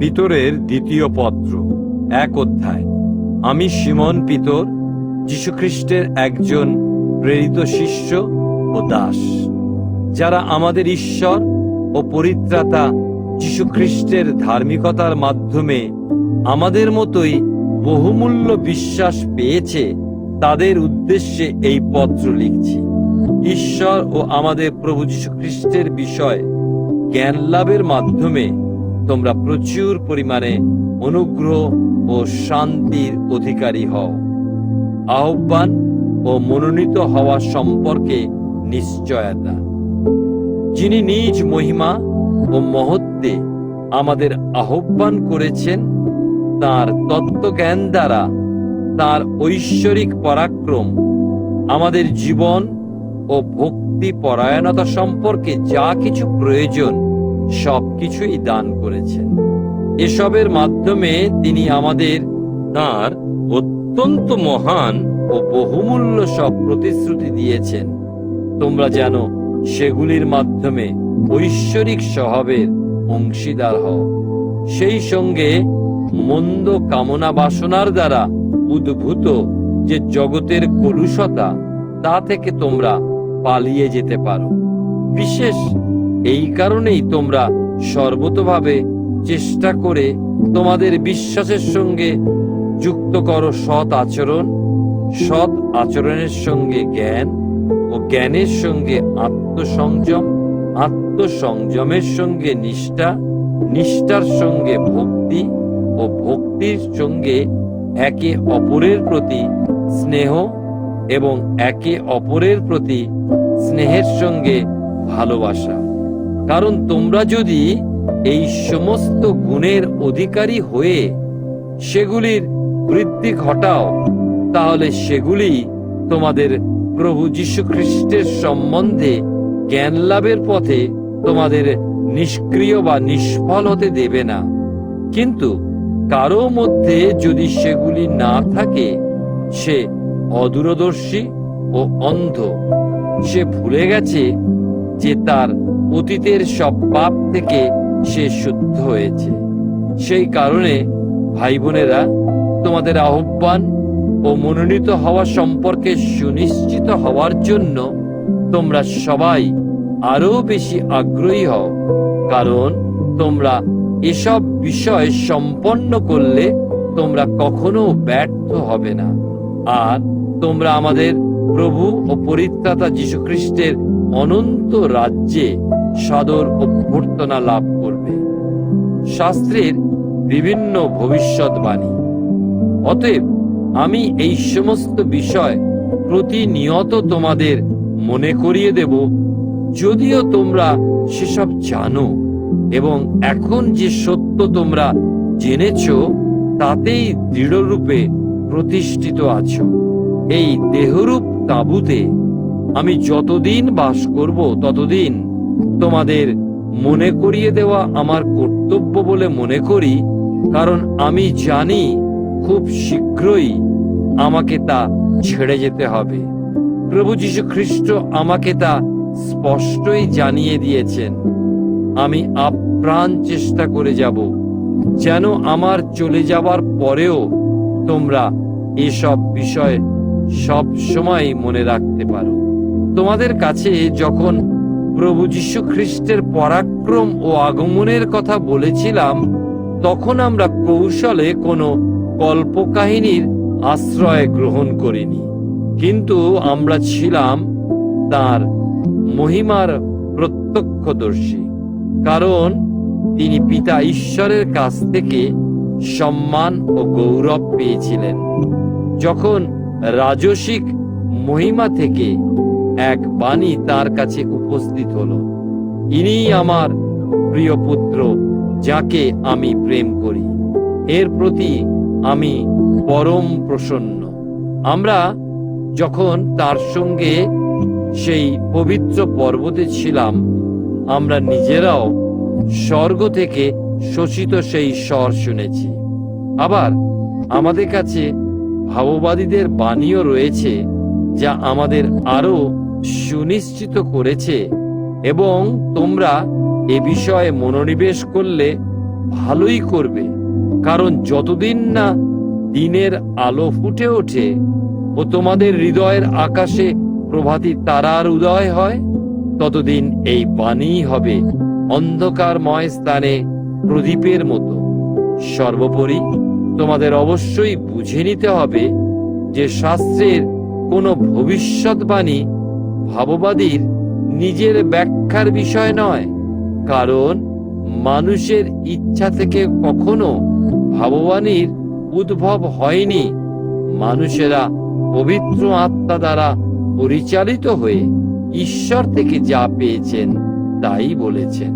পিতরের দ্বিতীয় পত্র, এক অধ্যায়। আমি সিমন পিতর, যীশুখ্রিস্টের একজন প্রেরিত শিষ্য ও দাস, যারা আমাদের ঈশ্বর ও পরিত্রাতা যীশুখ্রিস্টের ধার্মিকতার মাধ্যমে আমাদের মতোই বহুমূল্য বিশ্বাস পেয়েছে, তাদের উদ্দেশ্যে এই পত্র লিখছি। ঈশ্বর ও আমাদের প্রভু যীশুখ্রিস্টের বিষয় জ্ঞান লাভের মাধ্যমে তোমরা প্রচুর পরিমাণে অনুগ্রহ ও শান্তির অধিকারী হও। আহ্বান ও মনোনীত হওয়া সম্পর্কে নিশ্চয়তা। যিনি নিজ মহিমা ও মহত্বে আমাদের আহ্বান করেছেন, তার তত্ত্বজ্ঞান দ্বারা তার ঐশ্বরিক পরাক্রম আমাদের জীবন ও ভক্তি পরায়ণতা সম্পর্কে যা কিছু প্রয়োজন সবকিছুই দান করেছেন। এসবের মাধ্যমে তিনি আমাদের তার অত্যন্ত মহান ও বহুমূল্য সব প্রতিশ্রুতি দিয়েছেন। তোমরা যেন সেগুলির মাধ্যমে ঐশ্বরিক স্বভাবের অংশীদার হও। সেই সঙ্গে মন্দ কামনা বাসনার দ্বারা উদ্ভূত যে জগতের কলুষতা, তা থেকে তোমরা পালিয়ে যেতে পারো। বিশেষ এই কারণেই তোমরা সর্বতভাবে চেষ্টা করে তোমাদের বিশ্বাসের সঙ্গে যুক্ত করো সৎ আচরণ, সৎ আচরণের সঙ্গে জ্ঞান ও জ্ঞানের সঙ্গে আত্মসংযম, আত্মসংযমের সঙ্গে নিষ্ঠা, নিষ্ঠার সঙ্গে ভক্তি ও ভক্তির সঙ্গে একে অপরের প্রতি স্নেহ এবং একে অপরের প্রতি স্নেহের সঙ্গে ভালোবাসা। কারণ তোমরা যদি এই সমস্ত গুণের অধিকারী হয়ে সেগুলির বৃদ্ধি ঘটাও, তাহলে সেগুলি তোমাদের প্রভু যীশু খ্রিস্টের সম্বন্ধে জ্ঞান লাভের পথে তোমাদের নিষ্ক্রিয় বা নিষ্ফল হতে দেবে না। কিন্তু কারও মধ্যে যদি সেগুলি না থাকে, সে অদূরদর্শী ও অন্ধ। সে ভুলে গেছে যে তার অতীতের সব পাপ থেকে সে শুদ্ধ হয়েছে। সেই কারণে ভাই বোনেরা, তোমাদের আহ্বান ও মনোনীত হওয়া সম্পর্কে সুনিশ্চিত হওয়ার জন্য তোমরা সবাই আরও বেশি আগ্রহী হও, কারণ তোমরা এসব বিষয় সম্পন্ন করলে তোমরা কখনো ব্যর্থ হবে না। আর তোমরা আমাদের প্রভু ও পরিত্রাতা যীশুখ্রিস্টের অনন্ত রাজ্যে সদর অভ্যর্থনা লাভ করবে। শাস্ত্রের বিভিন্ন ভবিষ্যৎবাণী। অতএব আমি এই সমস্ত বিষয় প্রতিনিয়ত তোমাদের মনে করিয়ে দেব, যদিও তোমরা সেসব জানো এবং এখন যে সত্য তোমরা জেনেছ, তাতেই দৃঢ়রূপে প্রতিষ্ঠিত আছো। এই দেহরূপ তাঁবুতে আমি যতদিন বাস করব, ততদিন তোমাদের মনে করিয়ে দেওয়া আমার কর্তব্য বলে মনে করি, কারণ আমি জানি খুব শীঘ্রই আমাকে তা ছেড়ে যেতে হবে। প্রভু যীশু খ্রিস্ট আমাকে তা স্পষ্টই জানিয়ে দিয়েছেন, আমি আপ্রাণ চেষ্টা করে যাব, যেন আমার চলে যাবার পরেও তোমরা এসব বিষয় সব সময় মনে রাখতে পারো। তোমাদের কাছে যখন প্রভু যীশু খ্রিস্টের পরাক্রম ও আগমনের কথা বলেছিলাম, তখন আমরা কৌশলে কোনো কল্পকাহিনীর আশ্রয় গ্রহণ করিনি। কিন্তু আমরা ছিলাম তার মহিমার প্রত্যক্ষদর্শী, কারণ তিনি পিতা ঈশ্বরের কাছ থেকে সম্মান ও গৌরব পেয়েছিলেন। যখন রাজসিক মহিমা থেকে এক বাণী তার কাছে উপস্থিত হলো। ইনি আমার প্রিয় পুত্র, যাকে আমি প্রেম করি। এর প্রতি আমি পরম প্রসন্ন। আমরা যখন তার সঙ্গে সেই পবিত্র পর্বতে ছিলাম, আমরা নিজেরাও স্বর্গ থেকে শোষিত সেই স্বর শুনেছি। আবার আমাদের কাছে ভাববাদীদের বাণীও রয়েছে, যা আমাদের আরও সুনিশ্চিত করেছে এবং তোমরা এ বিষয়ে মনোনিবেশ করলে ভালোই করবে। কারণ যতদিন না দিনের আলো ফুটে ওঠে ও তোমাদের হৃদয়ের আকাশে প্রভাতী তারার উদয় হয়, ততদিন এই বাণী হবে অন্ধকারময় স্থানে প্রদীপের মতো। সর্বোপরি তোমাদের অবশ্যই বুঝে নিতে হবে যে শাস্ত্রের কোনো ভবিষ্যৎবাণী ভাববাদীর নিজের ব্যাখ্যার বিষয় নয়, কারণ মানুষের ইচ্ছা থেকে কখনো ভাববাণীর উদ্ভব হয়নি। মানুষেরা পবিত্র আত্মা দ্বারা পরিচালিত হয়ে ঈশ্বর থেকে যা পেয়েছেন তাই বলেছেন।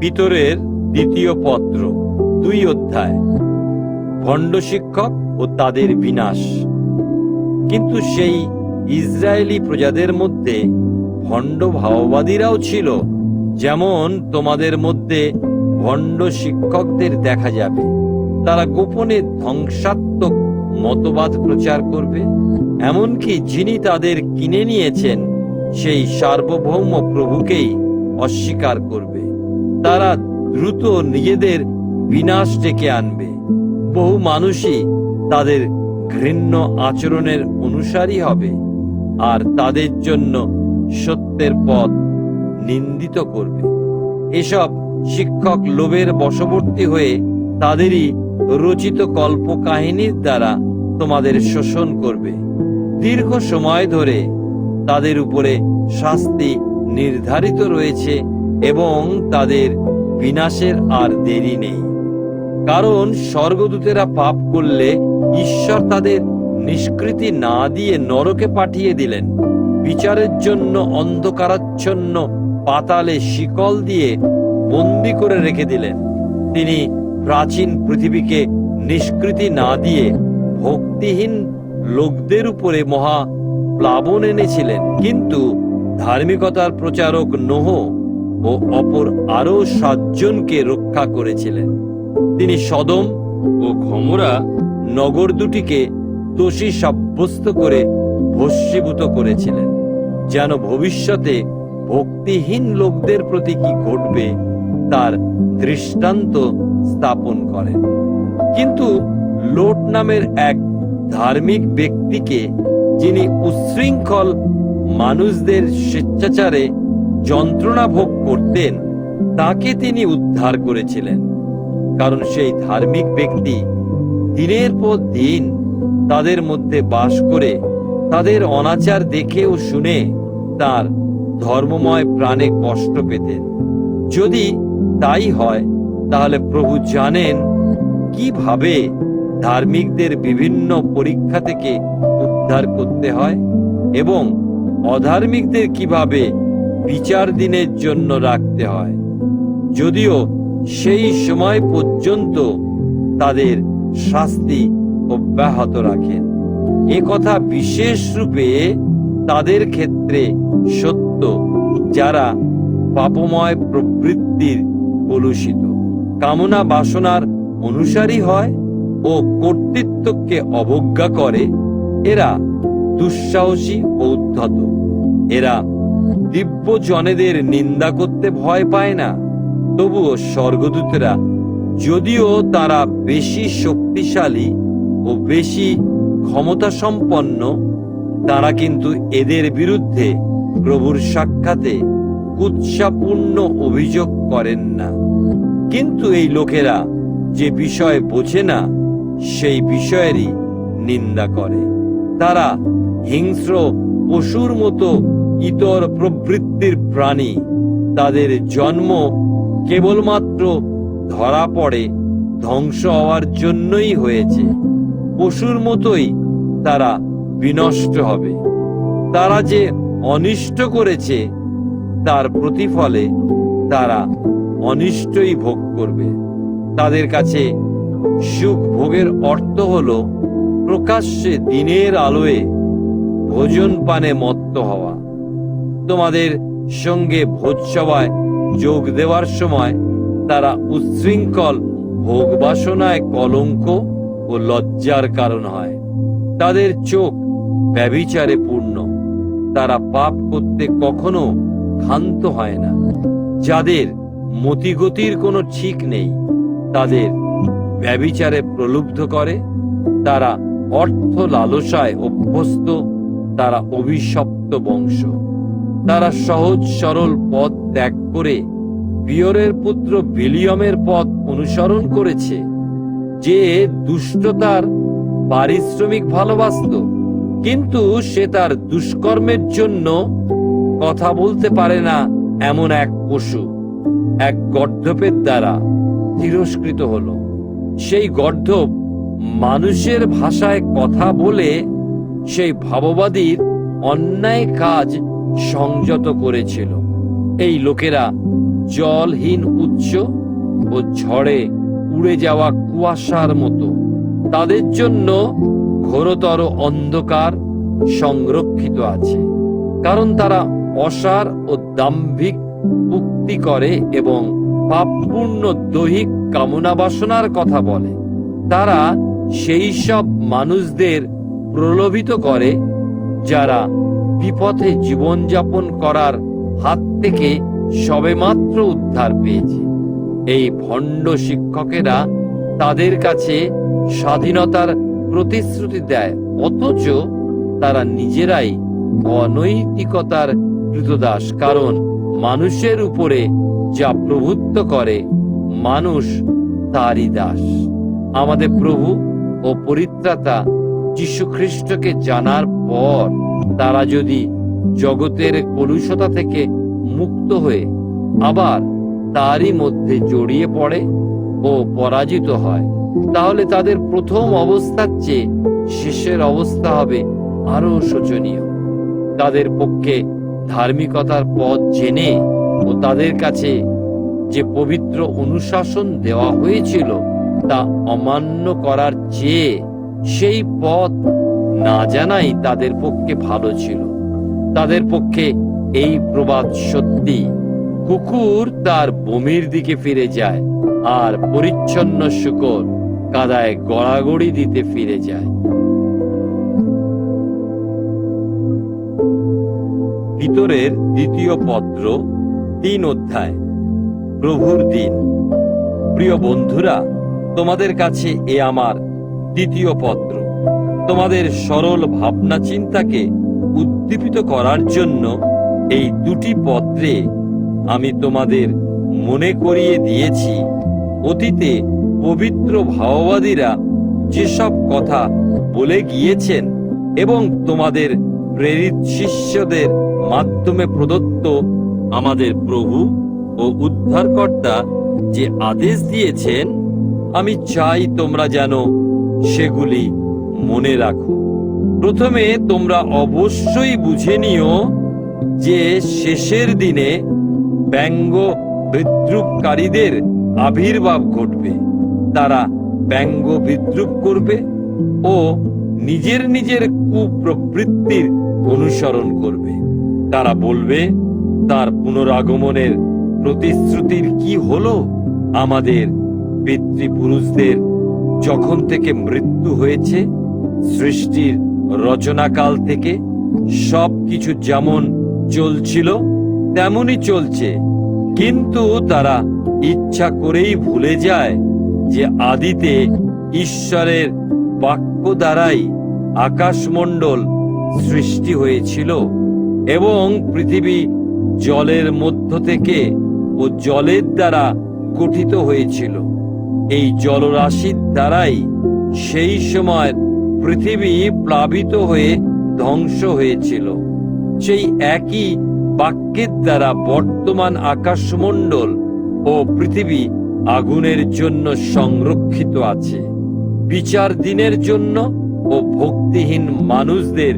পিতরের দ্বিতীয় পত্র, দুই অধ্যায়। ভণ্ড শিক্ষক ও তাদের বিনাশ। কিন্তু সেই ইসরায়েলি প্রজাদের মধ্যে ভণ্ড ভাওবাদীরাও ছিল, যেমন তোমাদের মধ্যে ভণ্ড শিক্ষকদের দেখা যাবে। তারা গোপনে ধ্বংসাত্মক মতবাদ প্রচার করবে, এমনকি যিনি তাদের কিনে নিয়েছেন, সেই সার্বভৌম প্রভুকেই অস্বীকার করবে। তারা দ্রুত নিজেদের বিনাশ ডেকে আনবে। বহু মানুষই তাদের ঘৃণ্য আচরণের অনুসারী হবে আর তাদের জন্য সত্যের পথ নিন্দিত করবে। এসব শিক্ষক লোভের বশবর্তী হয়ে তাদেরই রচিত কল্পকাহিনীর দ্বারা তোমাদের শোষণ করবে। দীর্ঘ সময় ধরে তাদের উপরে শাস্তি নির্ধারিত রয়েছে এবং তাদের বিনাশের আর দেরি নেই। কারণ স্বর্গদূতেরা পাপ করলে ঈশ্বর তাদের নিষ্কৃতি না দিয়ে নরকে পাঠিয়ে দিলেন। বিচারের জন্য, অন্ধকারাচ্ছন্ন পাতালে শিকল দিয়ে বন্দি করে রেখে দিলেন। তিনি প্রাচীন পৃথিবীকে নিষ্কৃতি না দিয়ে ভক্তিহীন লোকদের উপরে মহা প্লাবন এনেছিলেন। কিন্তু ধার্মিকতার প্রচারক নোহ ও অপর আরও সাতজনকে রক্ষা করেছিলেন। তিনি সদম ও ঘমরা নগর দুটিকে দোষী সাব্যস্ত করে ভস্মীভূত করেছিলেন। যেন ভবিষ্যতে ভক্তিহীন লোকদের প্রতি কি ঘটবে, তার দৃষ্টান্ত স্থাপন করেন। কিন্তু লোট নামের এক ধার্মিক ব্যক্তিকে, যিনি উচ্ছৃঙ্খল মানুষদের স্বেচ্ছাচারে যন্ত্রণা ভোগ করতেন, তাকে তিনি উদ্ধার করেছিলেন। কারণ সেই ধার্মিক ব্যক্তি দিনের পর দিন তাদের মধ্যে বাস করে, তাদের অনাচার দেখে ও শুনে তার ধর্মময় প্রাণে কষ্ট পেতেন। যদি তাই হয়, তাহলে প্রভু জানেন কীভাবে ধার্মিকদের বিভিন্ন পরীক্ষা থেকে উদ্ধার করতে হয় এবং অধার্মিকদের কীভাবে বিচার দিনের জন্য রাখতে হয়। যদিও সেই সময় পর্যন্ত তাদের শাস্তি অব্যাহত রাখেন। এ কথা বিশেষ রূপে তাদের ক্ষেত্রে সত্য যারা পাপময় প্রবৃত্তির কলুষিত। কামনা বাসনার অনুসারী হয় ও কর্তৃত্বকে অবজ্ঞা করে, এরা দুঃসাহসী ও উদ্ধত। এরা দিব্য জনেদের নিন্দা করতে ভয় পায় না। তবুও স্বর্গদূতেরা, যদিও তারা বেশি শক্তিশালী ও বেশি ক্ষমতা সম্পন্ন তারা কিন্তু এদের বিরুদ্ধে প্রভুর সাক্ষাতে কুৎসাপূর্ণ অভিযোগ করেন না। কিন্তু এই লোকেরা যে বিষয় বোঝে না, সেই বিষয়েরই নিন্দা করে। তারা হিংস্র পশুর মতো ইতর প্রবৃত্তির প্রাণী, তাদের জন্ম কেবলমাত্র ধরা পড়ে, ধ্বংস হওয়ার জন্যই হয়েছে। পশুর মতোই তারা বিনষ্ট হবে। তারা যে অনিষ্ট করেছে, তার প্রতিফলে তারা অনিষ্টই ভোগ করবে। তাদের কাছে সুখ ভোগের অর্থ হলো প্রকাশ্যে দিনের আলোয় ভোজন পানে মত্ত হওয়া। তোমাদের সঙ্গে ভোজসভায় যোগ দেওয়ার সময় তারা উচ্ছৃঙ্খল ভোগ বাসনায় কলঙ্ক ও লজ্জার কারণ হয়। তাদের চোখ ব্যভিচারে পূর্ণ। তারা পাপ করতে কখনো ক্ষান্ত হয় না। যাদের মতিগতির কোনো ঠিক নেই, তাদের ব্যবিচারে প্রলুব্ধ করে। তারা অর্থ লালসায় অভ্যস্ত, তারা অভিশপ্ত বংশ। তারা সহজ সরল পথ ত্যাগ করে বিয়রের পুত্র বিলিয়মের পথ অনুসরণ করেছে, যে দুষ্টতার পারিশ্রমিক ভালোবাসত। কিন্তু সে তার দুষ্কর্মের জন্য কথা বলতে পারে না এমন এক পশু, এক গর্ধপের দ্বারা তিরস্কৃত হলো। সেই গর্ধপ মানুষের ভাষায় কথা বলে সেই ভাববাদীর অন্যায় কাজ সংযত করেছিল। এই লোকেরা জলহীন উচ্চ ও ঝড়ে উড়ে যাওয়া কুয়াশার মতো। তাদের জন্য ঘোরতর অন্ধকার সংরক্ষিত আছে, কারণ তারা অসার ও দাম্ভিক উক্তি করে এবং পাপপূর্ণ দৈহিক কামনা বাসনার কথা বলে। তারা সেই সব মানুষদের প্রলোভিত করে যারা বিপথে জীবনযাপন করার হাত থেকে সবেমাত্র উদ্ধার পেয়েছে। এই ভণ্ড শিক্ষকেরা তাদের কাছে স্বাধীনতার প্রতিশ্রুতি দেয়, অথচ তারা নিজেরাই অনৈতিকতার কৃতদাস কারণ মানুষের উপরে যা প্রভুত্ব করে, মানুষ তারই দাস। আমাদের প্রভু ও পরিত্রাতা যীশু খ্রিস্টকে জানার পর তারা যদি জগতের কলুষতা থেকে মুক্ত হয়ে আবার তারই মধ্যে জড়িয়ে পড়ে ও পরাজিত হয়, তাহলে তাদের প্রথম অবস্থার চেয়ে শেষের অবস্থা হবে আরও শোচনীয়। তাদের পক্ষে ধার্মিকতার পথ জেনে ও তাদের কাছে যে পবিত্র অনুশাসন দেওয়া হয়েছিল তা অমান্য করার চেয়ে সেই পথ না জানাই তাদের পক্ষে ভালো ছিল। তাদের পক্ষে এই প্রবাদ সত্যি। কুকুর তার বমির দিকে ফিরে যায় আর পরিচ্ছন্ন শুকর কাদায় গড়াগড়ি দিতে ফিরে যায়। ভিতরের দ্বিতীয় পত্র, তিন অধ্যায়, প্রভুর দিন। প্রিয় বন্ধুরা, তোমাদের কাছে এ আমার দ্বিতীয় পত্র। তোমাদের সরল ভাবনা চিন্তাকে উদ্দীপিত করার জন্য এই দুটি পত্রে আমি তোমাদের মনে করিয়ে দিয়েছি। অতীতে পবিত্র ভাওবাদীরা যেসব কথা বলে গিয়েছেন এবং তোমাদের প্রেরিত শিষ্যদের মাধ্যমে প্রদত্ত আমাদের প্রভু ও উদ্ধারকর্তা যে আদেশ দিয়েছেন, আমি চাই তোমরা যেন সেগুলি মনে রাখো। প্রথমে তোমরা অবশ্যই বুঝে নিও যে শেষের দিনে ব্যঙ্গ বিদ্রুপকারীদের আবির্ভাব ঘটবে। তারা ব্যঙ্গ বিদ্রুপ করবে ও নিজের নিজের কুপ্রবৃত্তির অনুসরণ করবে। তারা বলবে, তার পুনরাগমনের প্রতিশ্রুতির কি হলো? আমাদের পিতৃপুরুষদের যখন থেকে মৃত্যু হয়েছে সৃষ্টির রচনাকাল থেকে সব কিছু যেমন চলছিল, তেমনই চলছে। কিন্তু তারা ইচ্ছা করেই ভুলে যায় যে আদিতে ঈশ্বরের বাক্য দ্বারাই আকাশমণ্ডল সৃষ্টি হয়েছিল এবং পৃথিবী জলের মধ্য থেকে ও জলের দ্বারা গঠিত হয়েছিল। এই জলরাশির দ্বারাই সেই সময় পৃথিবী প্লাবিত হয়ে ধ্বংস হয়েছিল। সেই একই বাক্যের দ্বারা বর্তমান আকাশমণ্ডল ও পৃথিবী আগুনের জন্য সংরক্ষিত আছে। বিচার দিনের জন্য ও ভক্তিহীন মানুষদের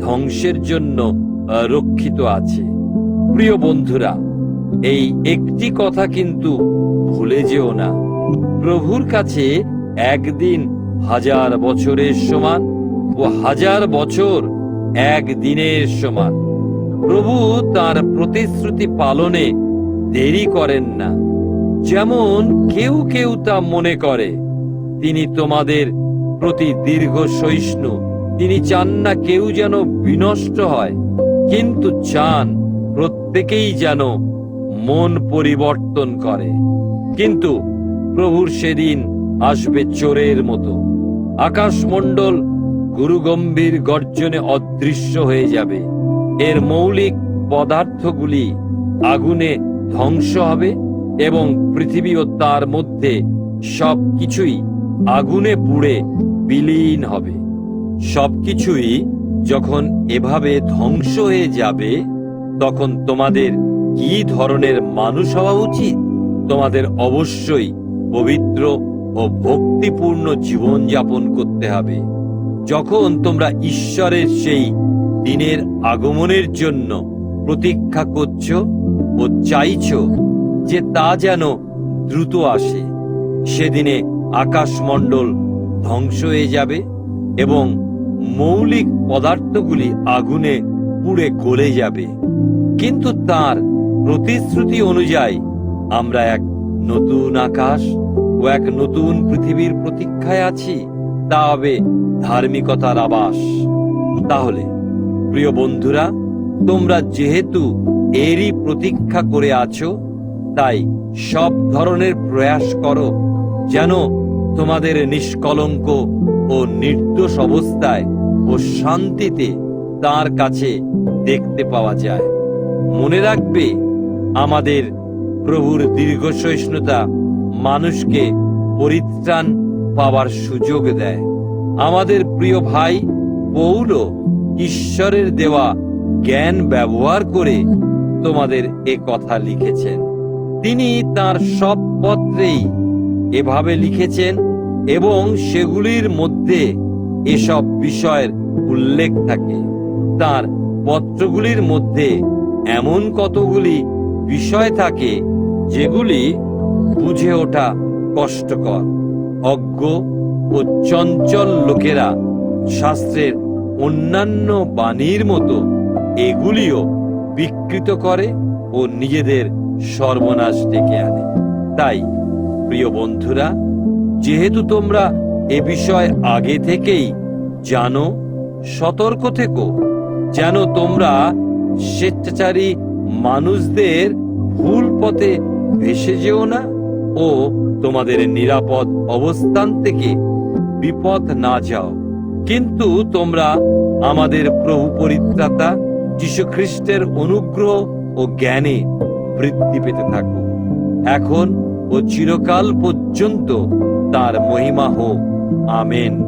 ধ্বংসের জন্য রক্ষিত আছে। প্রিয় বন্ধুরা, এই একটি কথা কিন্তু ভুলে যেও না। প্রভুর কাছে একদিন হাজার বছরের সমান ও হাজার বছর এক দিনের সমান। প্রভু তার প্রতিশ্রুতি পালনে দেরি করেন না। যেমন কেউ কেউ তা মনে করে, তিনি তোমাদের প্রতি দীর্ঘ সহিষ্ণু, তিনি চান না কেউ যেন বিনষ্ট হয়, কিন্তু চান প্রত্যেকেই যেন মন পরিবর্তন করে। কিন্তু প্রভুর সেদিন আসবে চোরের মতো। আকাশমণ্ডল গুরুগম্ভীর গর্জনে অদৃশ্য হয়ে যাবে। এর মৌলিক পদার্থগুলি আগুনে ধ্বংস হবে এবং পৃথিবী ও তার মধ্যে সব কিছুই আগুনে পুড়ে বিলীন হবে। সবকিছুই যখন এভাবে ধ্বংস হয়ে যাবে, তখন তোমাদের কি ধরনের মানুষ হওয়া উচিত? তোমাদের অবশ্যই পবিত্র ও ভক্তিপূর্ণ জীবন যাপন করতে হবে। যখন তোমরা ঈশ্বরের সেই দিনের আগমনের জন্য প্রতীক্ষা করছ ও চাইছ যে তা যেন দ্রুত আসে, সেদিনে আকাশমণ্ডল ধ্বংস হয়ে যাবে এবং মৌলিক পদার্থগুলি আগুনে পুড়ে গলে যাবে। কিন্তু তার প্রতিশ্রুতি অনুযায়ী আমরা এক নতুন আকাশ এক নতুন পৃথিবীর প্রতীক্ষায় আছি, তা হবে ধার্মিকতার আবাস। তাহলে, প্রিয় বন্ধুরা, তোমরা যেহেতু এরই প্রতীক্ষা করে আছো, তাই সব ধরনের প্রয়াস করো, যেন তোমাদের নিষ্কলঙ্ক ও নির্দোষ অবস্থায় ও শান্তিতে তার কাছে দেখতে পাওয়া যায়। মনে রাখবে, আমাদের প্রভুর দীর্ঘ সহিষ্ণুতা মানুষকে পরিত্রাণ পাওয়ার সুযোগ দেয়। আমাদের প্রিয় ভাই পৌল ঈশ্বরের দেওয়া জ্ঞান ব্যবহার করে তোমাদের এ কথা লিখেছেন। তিনি তার সব পত্রেই এভাবে লিখেছেন এবং সেগুলির মধ্যে এসব বিষয়ের উল্লেখ থাকে। তার পত্রগুলির মধ্যে এমন কতগুলি বিষয় থাকে যেগুলি বুঝে ওঠা কষ্টকর। অজ্ঞ ও চঞ্চল লোকেরা শাস্ত্রের অন্যান্য বাণীর মতো এগুলিও বিকৃত করে ও নিজেদের সর্বনাশ ডেকে আনে। তাই, প্রিয় বন্ধুরা, যেহেতু তোমরা এ বিষয় আগে থেকেই জানো, সতর্ক থেকো, যেন তোমরা স্বেচ্ছাচারী মানুষদের ভুল পথে ভেসে যেও না। ও তোমাদের নিরাপদ অবস্থান থেকে বিপদ না যাও। কিন্তু তোমরা আমাদের প্রভু পরিত্রাতা খ্রিস্টের অনুগ্রহ ও জ্ঞানে বৃদ্ধি পেতে থাকো। এখন ও চিরকাল পর্যন্ত তার মহিমা হোক। আমেন।